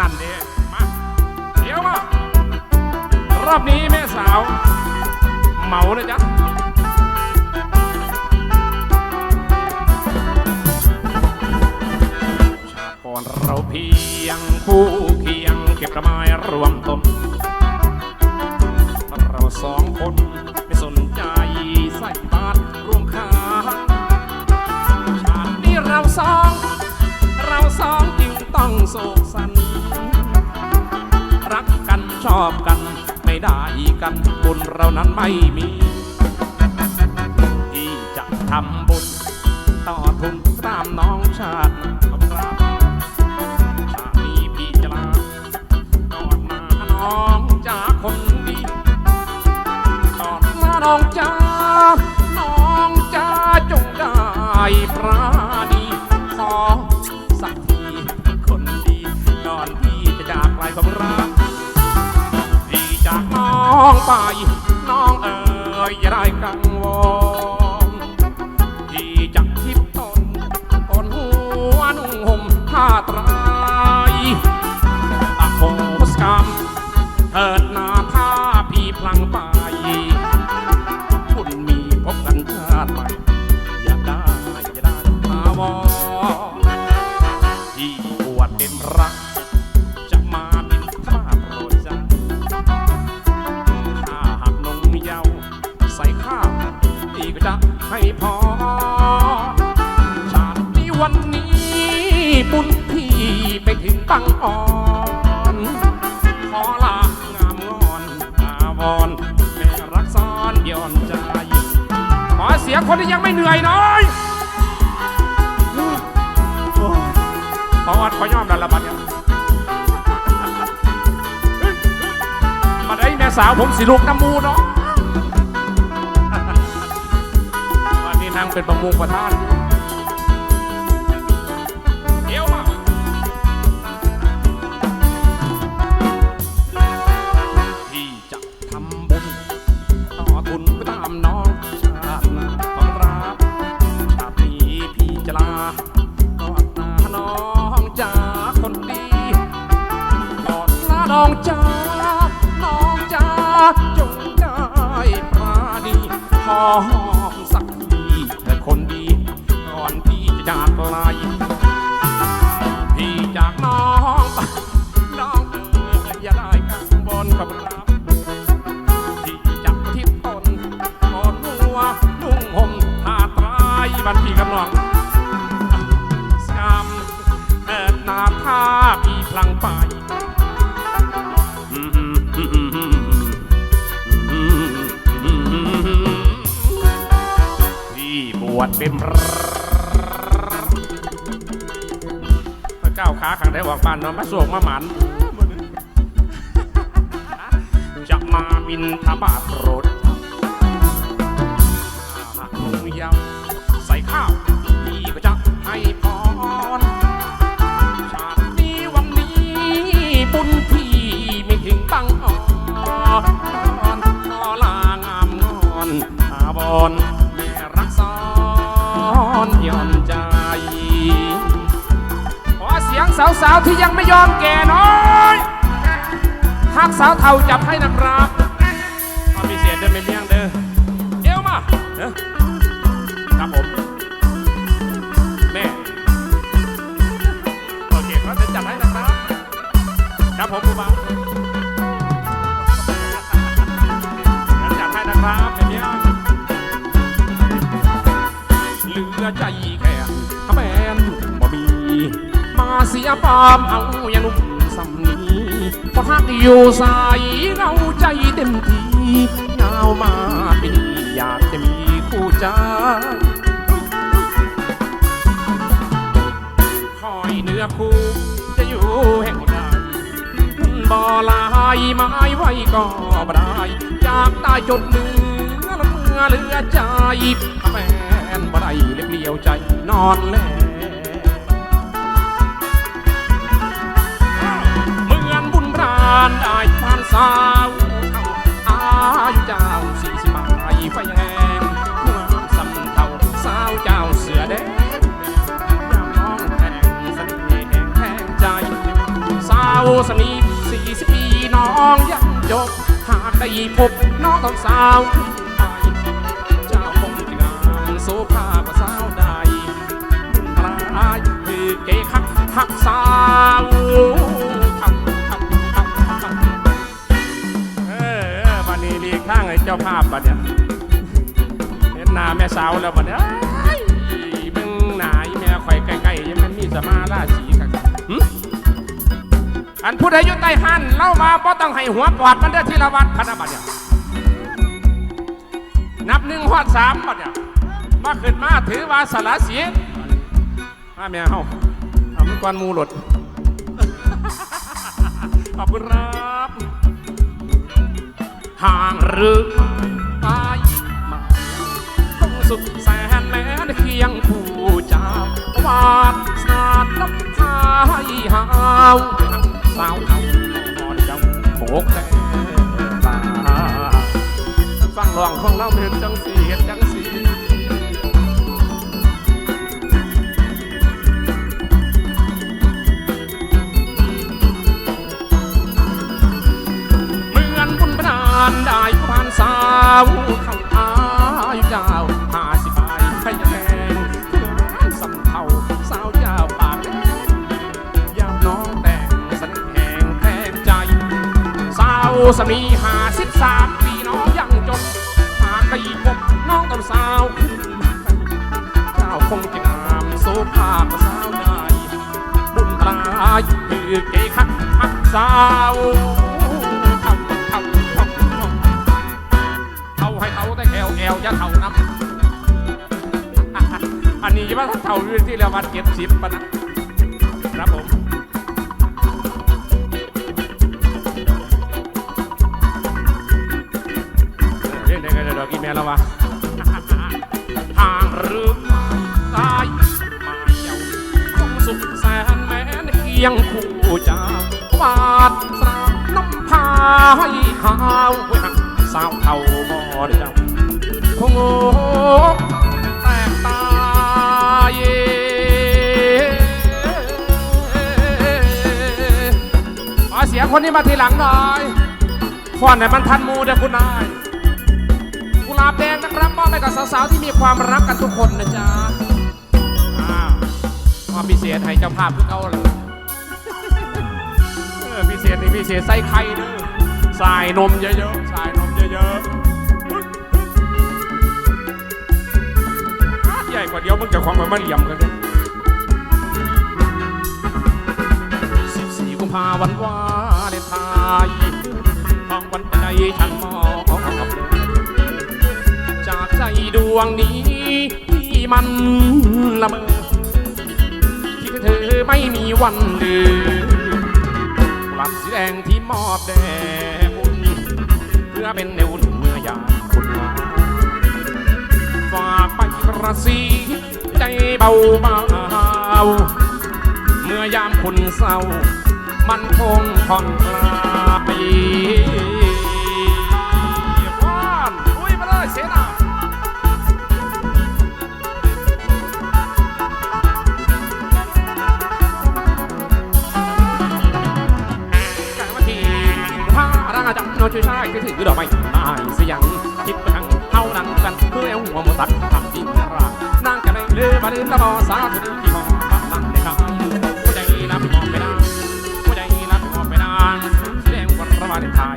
นั่นเองมาเดี๋ยวมารอบนี้แม่สาว เหมานะจ๊ะชาติก่อนเราเพียงคู่เคียงเก็บกระไม้รวมตนเราสองคนไม่สนใจใส่บาตรร่วมค้าชาตินี้เราสอง เราสองจึงต้องโศกสัน รักกันชอบกัน ไม่ได้กันบุญเรานั้นไม่มี ที่จะทำบุญ ต่อทุนตามน้องชาติครับชาตินี้พี่จะลาก่อนมาน้องจากคนดีก่อนมาน้องจาน้องจ้าจงได้ปราณี องไป น้องเอ๋ยอย่าได้กังวลที่จะคิดตนตนหัวนุ่งห่มผ้าไตรายอโหสกรรมเถิดนาถ้าพี่พลังไปคุณมีพบกันชาติใหม่อย่าได้อย่าได้มาวอที่ปวดเป็นรัก ให้พอ ชาตินี้วันนี้บุญพี่ไปถึงปังอ่อน ขอลางามงอนอาวรแม่รักซ้อนย้อนใจขอเสียงคนที่ยังไม่เหนื่อยน่อยพอวัดขอย่อมดันละบัดเนี่ยมาได้แม่สาวผมสิลูกน้ำมูเนาะ เป็นประมุขประธาน พี่พลังไปที่บวชเป็นพระก้าวขาขังได้ออกบ้านนอนมาสวกมาหมันจะมาบินทบาทโปรด อาบอนแม่รักซ้อนย่อนใจ ขอเสียงสาวๆที่ยังไม่ยอมแก่น้อยหากสาวเท่าจับให้นะครับมาพิเศษเดินไม่เมี่ยงเด้อเอวมาเด้อครับผมแม่โอเคครับจะจัดให้นะครับครับผมครูบาจ อใจแค่แมนบ่มีมาเสียปามเอาอย่างนุ่มสำนีพอทักอยู่ใสายเราใจเต็มทียาวมาเป็นอยากจะมีคู่ใจคอยเนื้อคู่จะอยู่แห่งใดบ่ลายไม้ไว้ก็บ่ได้จากใต้จนเหนือละเมื่อเหลือใจแฟน บ่ได้เลี้ยวใจนอนแล้วเหมือนบุญพรานได้พานสาวอายุเจ้าสี่สิบปลายไฟแห้งความสำเทาสาวเจ้าเสือแดงยามน้องแทงเสน่ห์แห่งแทงใจสาวสมีสี่สิบปีน้องยังจบหากได้พบน้องต้องสาว โซภากว่าสาวใดปลายคือเกคักหักสาวทักทักทักทักเออเออบันนี้ดีข้างไอ้เจ้าภาพบัดเนี่ยเห็นหน้าแม่สาวแล้วบัดเนี้ยเอ้ยมึงหนาอีแม่ข่อยใกล้ๆยังมันมีสมาราศีกันอันผู้ใดอยู่ใต้หันเล่ามาบ่ต้องให้หัวปอดมันเด้อที่ละวัดพะนะบัดเนี่ยนับหนึ่งฮอดสามบัดเนี่ย มาขึ้นมาถือว่าสารเสียมาแม่เฮาทำก่อนมูหลดขอบคุณครับห่างหรือตายมาคงสุดแสนแม้นเคียงผู้จาวาดสนาดน้ำพายหาวสาวเขานอนเจ้าโบกแต่ตาฟังลองของเราเห็นจังสีเห็นจังานได้ผ่านสาวเข้าอายเจ้าหาสิบายขยแดงเพื่อนสำเภาสาวเจ้าปากแดงยามน้องแต่งสันแหงแทนใจ สาวสมีหาสิบสามปีน้องยังจนหากได้พบน้องต้องสาวขึ้นเจ้าคงจะงามโซภาพสาวได้บุญตายคือเกคักฮักสาว วแอวอย่าเท่าน้ำอันนี้ว่าถ้าเท่าเรื่องที่เรียกว่าเก็บสิบปะนะครับผมเรื่องเด็กเดี๋ยวกินแม่แล้ววะทางหรือไม่ตายมาเยาคงสุขแสนแม้นเคียงคู่จาวาดสาน้ำพายหาวยฮะสาวเท่าบ่ได้เจ้า คงอกแตกตายขอเสียงคนนี้มาทีหลังหน่อยฟอนให้มันทันมูเด้อคุณนายกุหลาบแดงนะครับมอบให้กับสาวๆที่มีความรักกันทุกคนนะจ๊ะอ้าวมอบพิเศษให้เจ้าภาพทุกเอาเลยเออพิเศษนี่พิเศษใส่ไข่เด้อใส่นมเยอะๆใส่นมเยอะๆ กว่าเดียวมึงจะความมันมาเหลี่ยมกันเลยสิบสี่กุมภาวันวาเลนไทน์ทองวันใจฉันมองจากใจดวงนี้ที่มันละเมอที่เธอไม่มีวันลืมกลับสีแดงที่มอบแด่คุณเพื่อเป็นแนวหนุ ระสีใจเบาเบาเมื่อยามคุณเศร้า มันคงผ่อนคลายว่านอุ้ยมาเลยเสนากางมาทีผ้าร่างจังโนช่ยชายคือถือดอกไม้ตายเสียงคิดไปทางเท่านั้นกันเพื่อเอาหัวมาตัด เลยเลือมาลืมละบอสาธุที่มองบ้านนั่นในกายหัวใจรับมองไปได้หัวใจรับมองไปได้แสดงวันประมาณไทย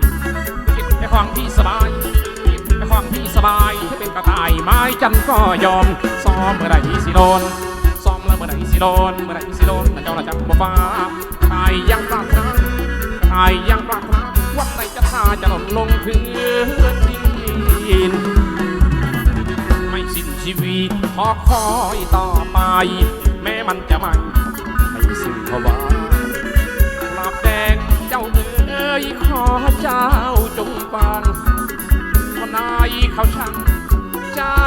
คิดแค่ความที่สบายแค่ความที่สบายที่เป็นกระต่ายไม้จันก็ยอมซ้อมเมื่อไรสิโดนซ้อมแล้วเมื่อไหร่สิโดนเมื่อไหร่สิโดนเจ้าละจับ่ฟ้าตายยังปรารถนาตายยังปรารถนาวันไหนจะทาจะหล่นลงพื้นดิน ชีวิตขอคอยต่อไป แม้มันจะไม่ไม่สิ้นเพราะว่ากลับแดงเจ้าเอ๋ยขอเจ้าจงฟังวันไหนเขาช่างเจ้า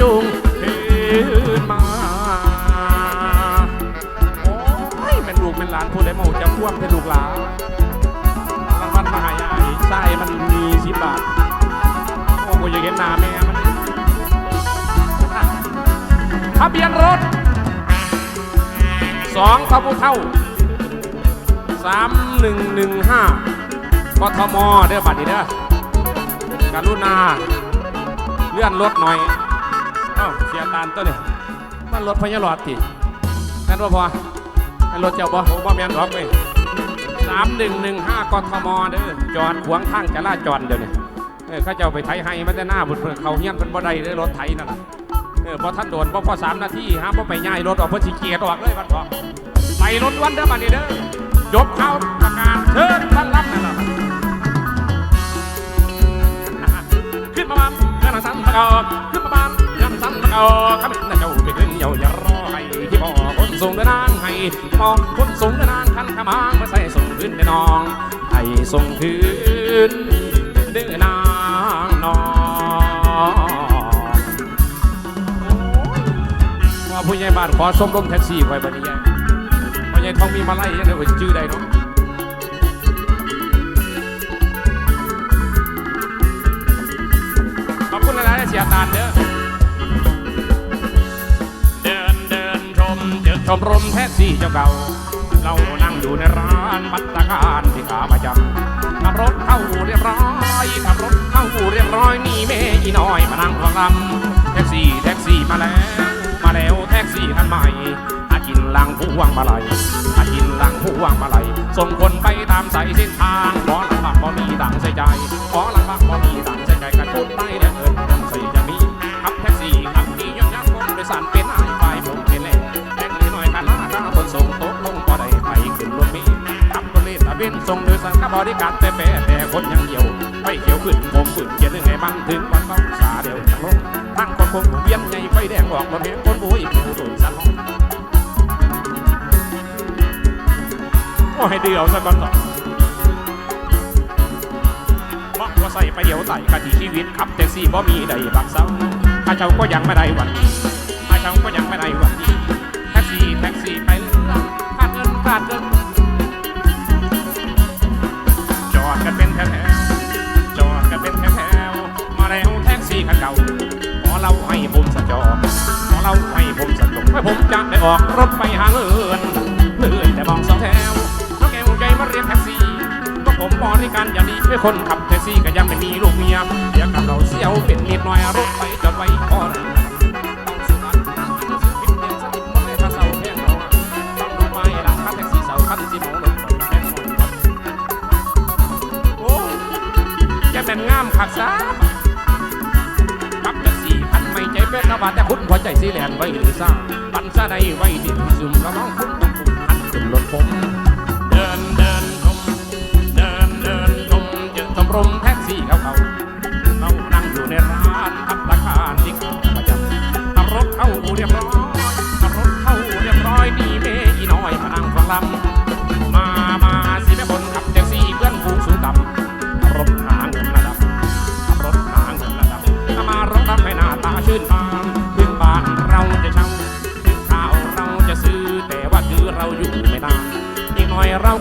จงคืนมาโอ้ยเป็นลูกเป็นหลานผู้ใดมาหูจะพ่วงเป็นลูกหลานรางวัลมหาใหญ่ใช่มันมีสิบบาทโอ้โหอยากเห็นหน้าแม่มัน ทะเบียนรถสองทบุเท่าสามหนึ่งหนึ่งห้ากทมเด้อบัตรนี้เด้อการุณา เลื่อนรถหน่อย เอ้าเสียตานตัวนี่มันรถพญาหลอดตินั่นว่าพอนั่นรถเจ้าบ่โอ้บ่แม่นดอกเว้ยสามหนึ่งหนึ่งห้ากทมเด้อจอดขวางทางจราจรเดี๋ยวนี้เออเขาเจ้าไปไถให้มันจะหน้าบุญเพิ่นเขาเฮี้ยนเป็นบ่ได้เด้อรถไถนั่นน่ะ อพอท่านโดนพอพอสามนาทีฮะพอไปย้ายรถออกพิ่นสิเกียร์ออกเลยบัดพอไปรถวันเด้อบัดนี้เด้อยกเข้าประกาศเชิญต้อนรับนั่นแหละขึ้นมาบ้านเงินสั่นตะกอขึ้นมาบ้านเงินสั่นตะกอข้าพเจ้าไปขึ้นเยาอย่ารอให้ที่พ่อคนส่งเดินนางให้พ่อคนส่งเดินนางคันขมางมาใส่ส่งขึ้นในน้องให้ส่งคืน บ้านขอสมรมแท็กซี่ไว้บัดนี้ยังพอใหญ่ทองมีมาไล่ยังไงว่าชื่อใดเนาะขอบคุณหลายๆเสียตานเด้อเดินเดินชมเจอชมรมแท็กซี่เจ้าเก่า เรานั่งอยู่ในร้านพัตตาคารที่ขาประจำขับรถเข้าเรียบร้อยขับรถเข้าเรียบร้อยนี่แม่อีน้อยมานั่งฟังลำแท็กซี่แท็กซี่มาแล้ว มาแล้วแท็กซี่คันใหม่อากินลังพวงมาลัยอากินลังพวงมาลัยส่งคนไปตามสายเส้นทางขอลำบากบ่มีตังใส่ใจขอลำบากบ่มีตังใส่ใจกันพูดไปแล้วเอิญต้องใส่จะมีขับแท็กซี่ขับนี่ย้อนยักคนโดยสารเป็นไอ้ไฟผมเป็นแหล่แท็กซี่หน่อยกันลาข้าคนส่งโต๊ะลงก็ได้ไปขึ้นรถมล์ขับรถเมล์ตะเบนส่งโดยสารกับบริการแต่แปรแต่คนยังเดียวไฟเขียวขึ้นผมขึ้นเกียร์หนึ่งให้มันถึงวันต้องสาเดียวจากลงทั้งคนคงเวียนใหญ่ไง ออกรถเมล์คนโอ้ยผู้โดยสารห้องโอ้ให้เดียวซะก่อนต่อมองว่าใส่ไปเดียวไต่กะทีชีวิตขับแท็กซี่บ่มีใดบักเศร้าข้าเจ้าก็ยังไม่ได้วันดีข้าเจ้าก็ยังไม่ได้วันดีแท็กซี่แท็กซี่ไปเรื่อยขาดเงินขาดเงินจอดกันเป็นแถวๆจอดกันเป็นแถวๆมาแล้วแท็กซี่คันเก่าขอเราให้ผมสะจอขอ ผมจะได้ออกรถไปหาเงินเลื่อนแต่มองสองแถวน้องแก้วใจมาเรียกแท็กซี่ ก็ผมบริการอย่างดีไม่คนขับแท็กซี่ก็ยังไม่มีลูกเมียเดี๋ยวกับเราเสียวเป็นนิดหน่อยรถไปจอดไว้พอเลยต้องสวัสดิ์นั่งกินสุขิตเดียวสนิทมาให้ถ้าเสาแพงเราต้องดูไม่หลังคันแท็กซี่เสาคันสิโมรถไปแพงหน่อยโอ้ยแกเป็นงามขักซะ นไม่ใจเป็นบาดแต่คุณหัวใจสีแหลนไว้หรือซ่าปันซะใดไว้ดินซุ่มก็มองคุณต้องคุณหันขึ้นรถผม เดินเดินชมเดินเดินชมเจอชมรมแท็กซี่เขาเขาเรานั่งอยู่ในร้านพัตตาคารที่เขาประจำขับรถเข้าเรียบร้อย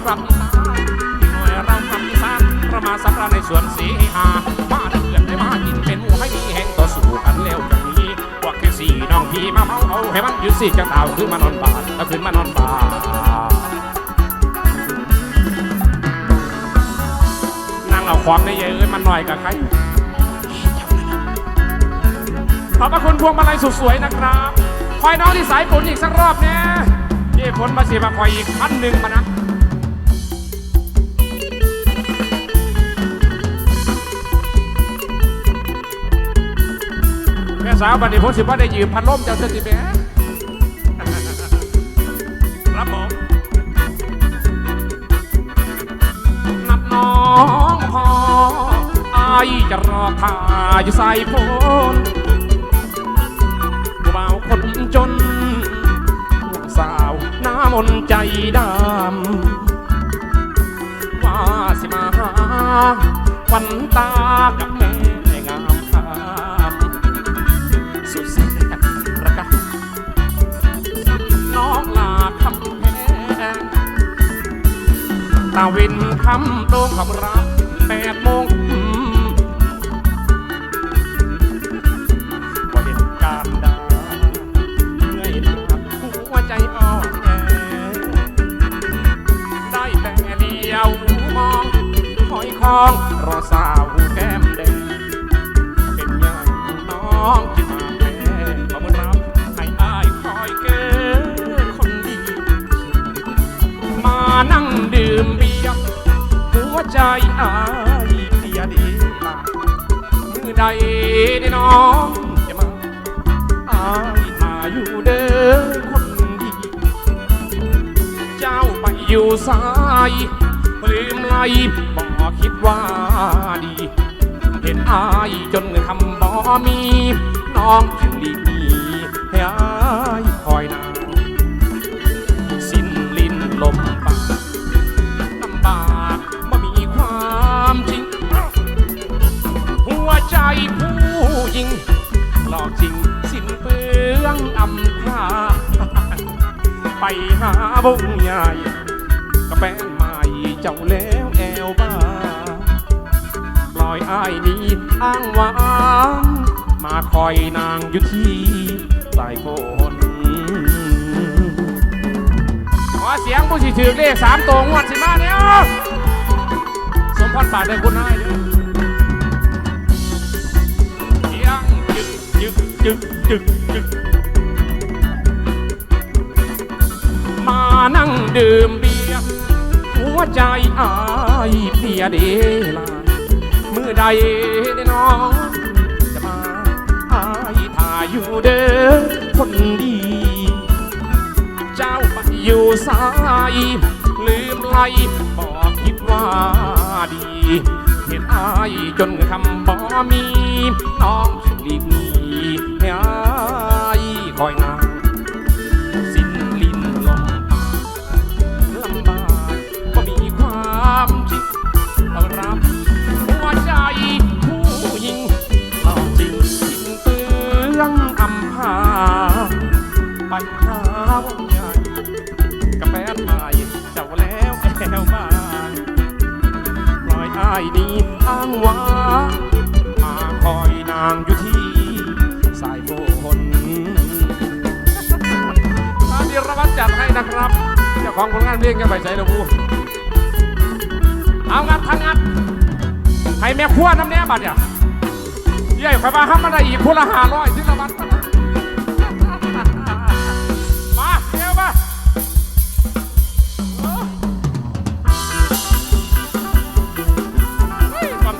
หน่อยเรากลับอีสานอีกหน่อยเรากลับอีสานเรามาสักการในสวนสีหามาเดือนได้มากินเป็นหมูให้มีแห่งต่อสู้กันแล้วจะมีพวกแค่สี่น้องพี่มาเมาเอาให้มันอยู่สิจังดาวขึ้นมานอนบาทแล้วขึ้นมานอนบาทนั่งเอาความในเยอะมันหน่อยกับใครขอบพระคุณพวงมาลัยสุดสวยนะครับคอยน้องที่สายฝนอีกสักรอบเนี่ยนี่ฝนมาสีมาคอยอีกพันหนึ่งมานะ สาวบัดนี้ผมสิว่าได้ยืมพัดลมเจ้าเสติแม่ครับผมนัดน้องพออจะรอทาอยู่ใส่ฝนผู้บ่าวคนจนลูกสาวหน้ามนใจดำว่าสิมาหาวันตากับแม่ ตาวินทำโต้งขับรับแปดโมงว่าเห็นกาดเหนื่อหัวใจอ่อนแอได้แต่เดียวมองคอยคองรอสาว ใจอายเพลียดีลามือใดได้น้องจะมาอายมาอยู่เด้อคนดีเจ้าไปอยู่สายลืมไล่บอกคิดว่าดี เห็นอายจนคำบ่มี น้องจึงหลีกหนีให้อายคอยนานสิ้นลิ้นลม ไปหาวงใหญ่กับแฟนใหม่เจ้าแล้วแอวบ้าปล่อยอ้ายนี้อ้างว้างมาคอยนางอยู่ที่สายฝนขอเสียงผู้สิถือเลขสามตัวงวดสิมาเนี่ยสมพรปากได้คุณนายเด้อเสียงจึกจึกจึกจึกจึก นั่งดื่มเบียร์หัวใจอายเพียเดลาเมื่อใดน้องจะมาอายถ่ายอยู่เด้อคนดี เจ้าไปอยู่สาย ลืมไลบอกคิดว่าดี เห็นอายจนคำบ่มี น้องจึงรีบหนีให้อายคอยนา ล่อยอายนี้อ้างว้างมาคอยนางอยู่ที่สายฝนตามที่ระวัดจัดให้นะครับ เจ้าของผลงานเพลงจะไปใส่ระบูเอางัดทั้งงัดให้แม่ครัวน้ำเนี้ยบัดเนี่ยใหญ่ไฟมาห้ามมาได้อีกคนละห้าร้อยที่ระวัด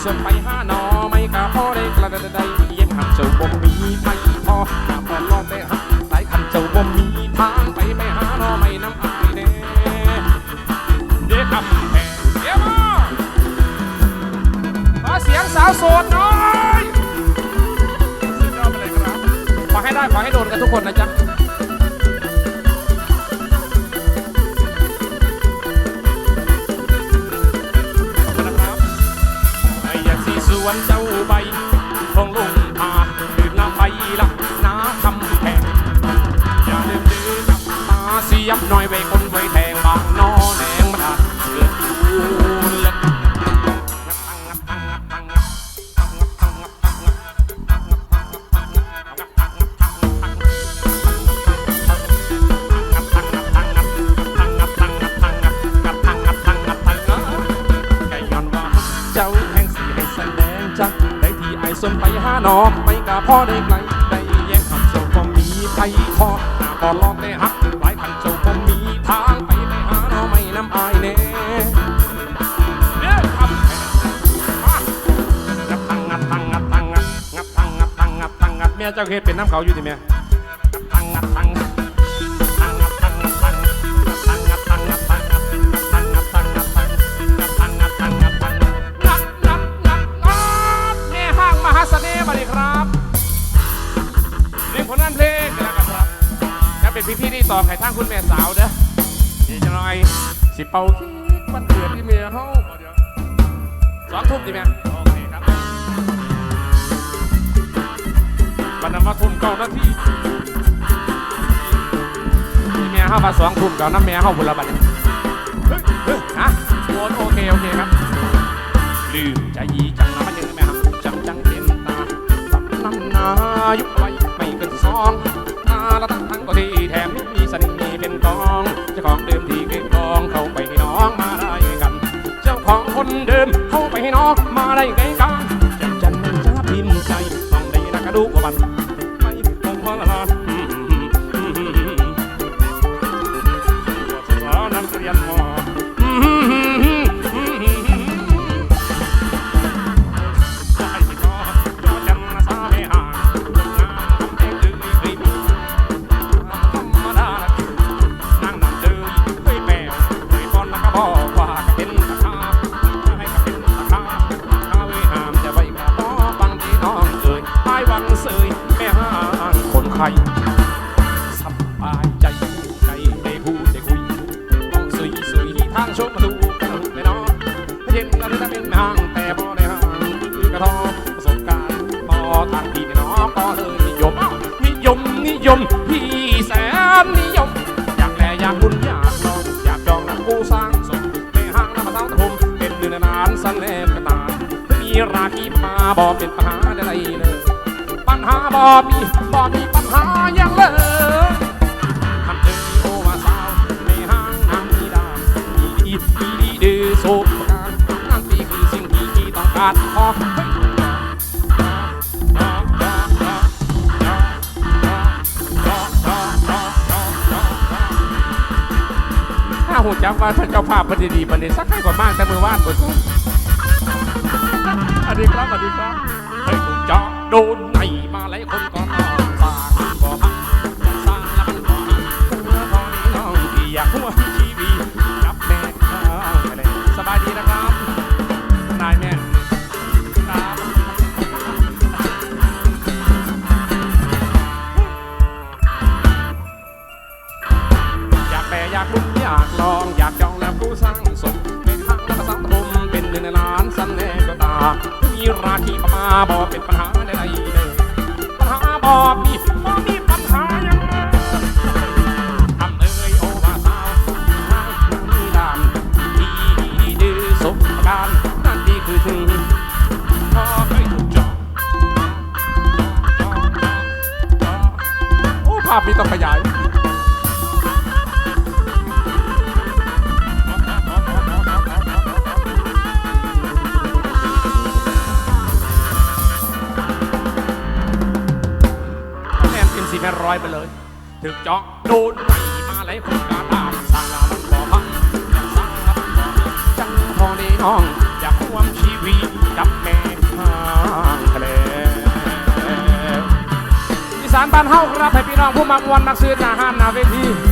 ได้ที่ไอ้สมไปหาหนอไม่กะพอได้กระดได้เย็นหักเจ้าบ่มีไปพออย่าพอลองได้หักหลายคันเจ้าบ่มีทางไปไปหาหนอไม่น้ำอายแน่เด็กคำแพงเดี๋ยวมาขอเสียงสาวโสดหน่อยสุดยอดไปเลยครับขอให้ได้ขอให้โดนกันทุกคนนะจ๊ะ อย นองไปกับพ่อได้ไกลได้แยกขับเจ้าก็มีไทยพอดพอลองได้ฮักหลายขันเจ้าก็มีทางไปไปหาน้อไม่น้ำอายเน่เจ้าเฮ็ดเป็นน้ำเขาอยู่ที่มีย จะเป็นพี่ๆที่ต่อไข่ทางคุณแม่สาวเด้อนี่จะหน่อยสิเป่าเค้กวันเกิดที่เมียเฮาสองทุ่มดีไหมโอเคครับวันนั้นมาทุ่มเก้านาทีมีเมียเข้ามาสองทุ่มเก้าน้ำเมียเข้าบุรบัตเฮ้ยเฮ้ยฮะโอนโอเคโอเคครับลืมใจยีจังนะมันยังไม่หักจังจังเต็มตาสับน้ำนายุบไว้ไม่เกินสอง ละทั้งทั้งก็ที่แถมมีสันนีเป็นกองเจ้าของเดิมที่เก็บกองเข้าไปให้น้องมาได้กัน เจ้าของคนเดิมเข้าไปให้น้องมาได้ไงกันจันจันจันพิมพินใจต้องได้นักกระดูกว่าบันไม่คงพอละลา ยม พี่แสนนิยม อยากแลอยากบุญอยากลองอยากจองนักกูสร้างสมในห้างน้ำมาสาวตะพมเป็นหนึ่งในนานสันแลมกระตายมีราคีพาบอเป็นปัญหาใดเลย ปัญหาบอมีบอมีปัญหาอย่างเลยทำเธอโอวาสาวในห้างน้ำมีดานมีดีมีดีเดือโศกประการนั่นตีคือสิ่งที่ต้องการขอ หูจักว่าท่านเจ้าภาพพอดีดีประเดีสักให้กว่ามากแต่มือว่านหมดสวัสดีครับอันนี้ครับเฮ้ยถูกเจาะโดนไหนมาหลายคน อ้ภาพนี้ต้องขยา มวนมักซื้อหน้าห้านหน้าเวที